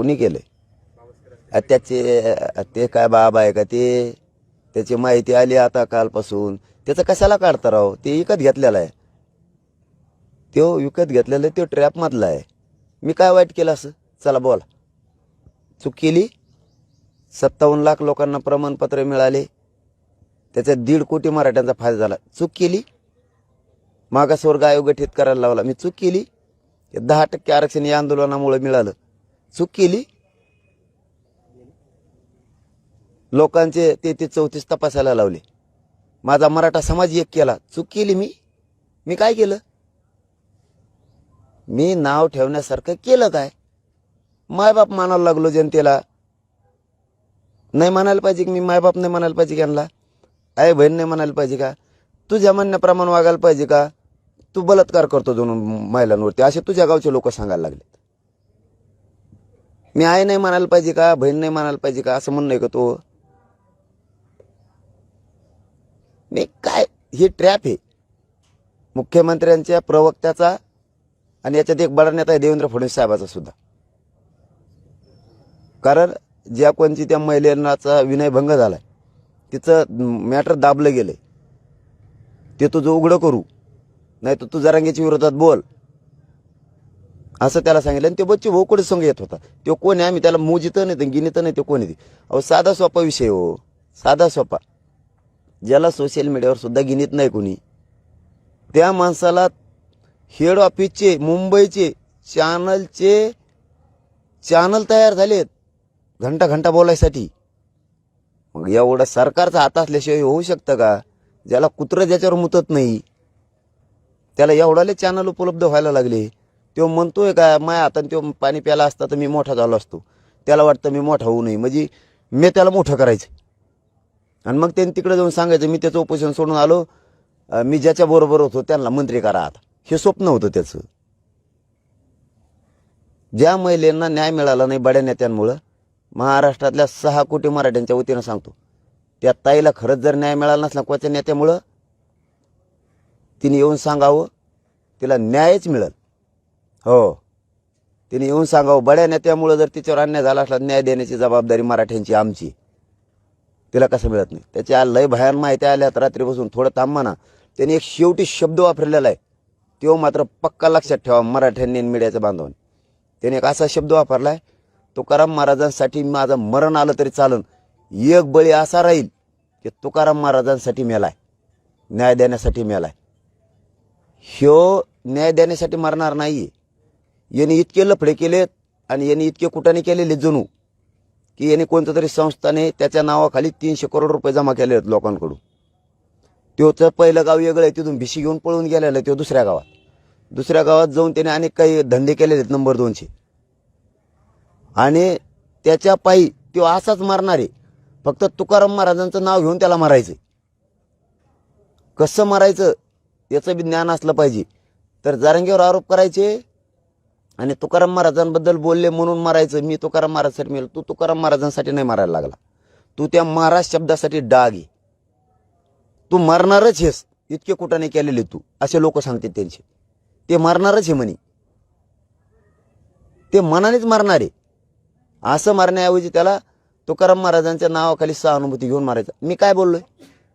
कुणी केलंय? त्याचे ते काय बाबा आहे का ते? त्याची माहिती आली आता कालपासून. त्याचं कशाला काढता राव? ते विकत घेतलेलं आहे. तो विकत घेतलेला आहे तो ट्रॅपमधला आहे. मी काय वाईट केलं असं? चला बोला. चूक केली? सत्तावन्न लाख लोकांना प्रमाणपत्र मिळाले. त्याच्यात दीड कोटी मराठ्यांचा फायदा झाला. चूक केली? मागासवर्ग आयोग गठीत करायला लावला. मी चूक केली? दहा टक्के आरक्षण या आंदोलनामुळे मिळालं. चूक केली? लोकांचे ते ते चौतीस तपासायला लावले. माझा मराठा समाज एक केला. चूक केली मी? मी काय केलं? मी नाव ठेवण्यासारखं केलं काय? मायबाप मानायला लागलो जनतेला. नाही म्हणायला पाहिजे की मी मायबाप नाही म्हणायला पाहिजे की यांना? आई बहीण नाही म्हणायला पाहिजे का? तुझ्या म्हणण्याप्रमाणे वागायला पाहिजे का? तू बलात्कार करतो दोन महिलांवरती. असे तुझ्या गावचे लोक सांगायला लागले. मी आई नाही म्हणायला पाहिजे का? बहीण नाही म्हणायला पाहिजे का? असं म्हणणं आहे का तो? मी काय? ही ट्रॅप आहे. मुख्यमंत्र्यांच्या प्रवक्त्याचा आणि याच्यात एक बडा नेता आहे देवेंद्र फडणवीस साहेबाचा सुद्धा. कारण ज्या कोणची त्या महिलांचा विनयभंग झालाय तिचं मॅटर दाबलं गेलंय. ते तुझं उघडं करू. नाही तर तू जरांगेच्या विरोधात बोल. असं त्याला सांगितलं. आणि ते बच्चे भाऊ कुठे संघ येत होता. तो कोण आहे? आम्ही त्याला मोजित नाही तर गिनित नाही ते कोण आहे? अहो साधा सोपा विषय हो. साधा सोपा. ज्याला सोशल मीडियावर सुद्धा गिनीत नाही कोणी. त्या माणसाला हेड ऑफिसचे मुंबईचे चॅनलचे चॅनल तयार झालेत. घंटा घंटा बोलायसाठी. मग एवढं सरकारचा हात असल्याशिवाय होऊ शकतं का? ज्याला कुत्रं ज्याच्यावर मुतत नाही. त्याला एवढाले चॅनल उपलब्ध व्हायला लागले. तो म्हणतोय का माया हाताने तो पाणी प्याला असता तर मी मोठा झालो असतो. त्याला वाटतं मी मोठा होऊ नये. म्हणजे मी त्याला मोठं करायचं. आणि मग त्यांनी तिकडे जाऊन सांगायचं मी त्याचं उपोषण सोडून आलो. मी ज्याच्याबरोबर होतो त्यांना मंत्री करा आता. हे स्वप्न होतं त्याचं. ज्या महिलांना न्याय मिळाला नाही बड्या नेत्यांमुळं महाराष्ट्रातल्या सहा कोटी मराठ्यांच्या वतीनं सांगतो त्या ताईला खरंच जर न्याय मिळाला नसला कोणत्या नेत्यामुळं? तिने येऊन सांगावं तिला न्यायच मिळेल. हो. तिने येऊन सांगावं बड्या नेत्यामुळं जर तिच्यावर अन्याय झाला असला न्याय देण्याची जबाबदारी मराठ्यांची आमची. तिला कसं मिळत नाही? त्याच्या लय भयान माहिती आल्यात रात्रीपासून. थोडं थांबा ना त्याने एक शेवटी शब्द वापरलेला आहे. तो मात्र पक्का लक्षात ठेवा मराठ्यांनी मीडियाचं बांधवन. त्याने एक असा शब्द वापरला आहे तुकाराम महाराजांसाठी माझं मरण आलं तरी चालन. एक बळी असा राहील की तुकाराम महाराजांसाठी मेलाय. न्याय देण्यासाठी मेलाय. ह्यो न्याय देण्यासाठी मरणार नाहीये. यांनी इतके लफडे केलेत आणि यांनी इतके कुटाने केलेले जणू की याने कोणत्या तरी संस्थाने त्याच्या नावाखाली तीनशे करोड रुपये जमा केले आहेत लोकांकडून. त्योचं पहिलं गाव वेगळं आहे तिथून भिशी घेऊन पळून गेलेलं आहे तो दुसऱ्या गावात. दुसऱ्या गावात जाऊन त्याने अनेक काही धंदे केलेले आहेत नंबर दोनशे आणि त्याच्या पायी तो असाच मारणार. आहे फक्त तुकाराम महाराजांचं नाव घेऊन त्याला मारायचं कसं मारायचं याचं बी ज्ञान असलं पाहिजे. तर जारंगीवर आरोप करायचे आणि तुकाराम महाराजांबद्दल बोलले म्हणून मारायचं मी तुकाराम महाराजांसाठी मेलो. तू तुकाराम महाराजांसाठी नाही मारायला लागला. तू त्या महाराज शब्दासाठी डाग आहे. तू मरणारच हेस इतके कुठाने केलेले तू. असे लोक सांगते त्यांचे. ते मरणारच हे म्हणे. ते मनानेच मारणार. आहे असं मारण्याऐवजी त्याला तुकाराम महाराजांच्या नावाखाली सहानुभूती घेऊन मारायचं. मी काय बोललोय?